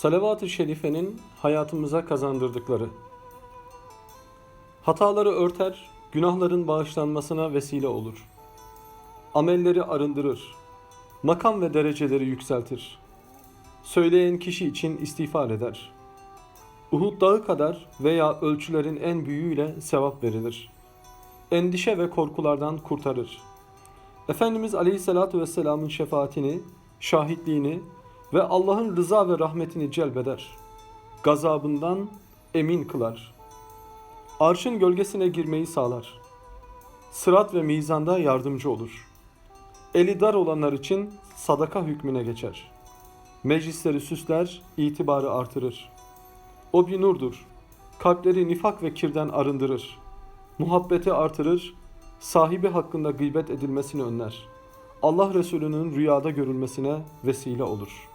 Salavat-ı Şerife'nin hayatımıza kazandırdıkları. Hataları örter, günahların bağışlanmasına vesile olur. Amelleri arındırır. Makam ve dereceleri yükseltir. Söyleyen kişi için istiğfar eder. Uhud dağı kadar veya ölçülerin en büyüğüyle sevap verilir. Endişe ve korkulardan kurtarır. Efendimiz Aleyhisselatü Vesselam'ın şefaatini, şahitliğini ve Allah'ın rıza ve rahmetini celbeder. Gazabından emin kılar. Arşın gölgesine girmeyi sağlar. Sırat ve mizanda yardımcı olur. Eli dar olanlar için sadaka hükmüne geçer. Meclisleri süsler, itibarı artırır. O bir nurdur. Kalpleri nifak ve kirden arındırır. Muhabbeti artırır, sahibi hakkında gıybet edilmesini önler. Allah Resulü'nün rüyada görülmesine vesile olur.''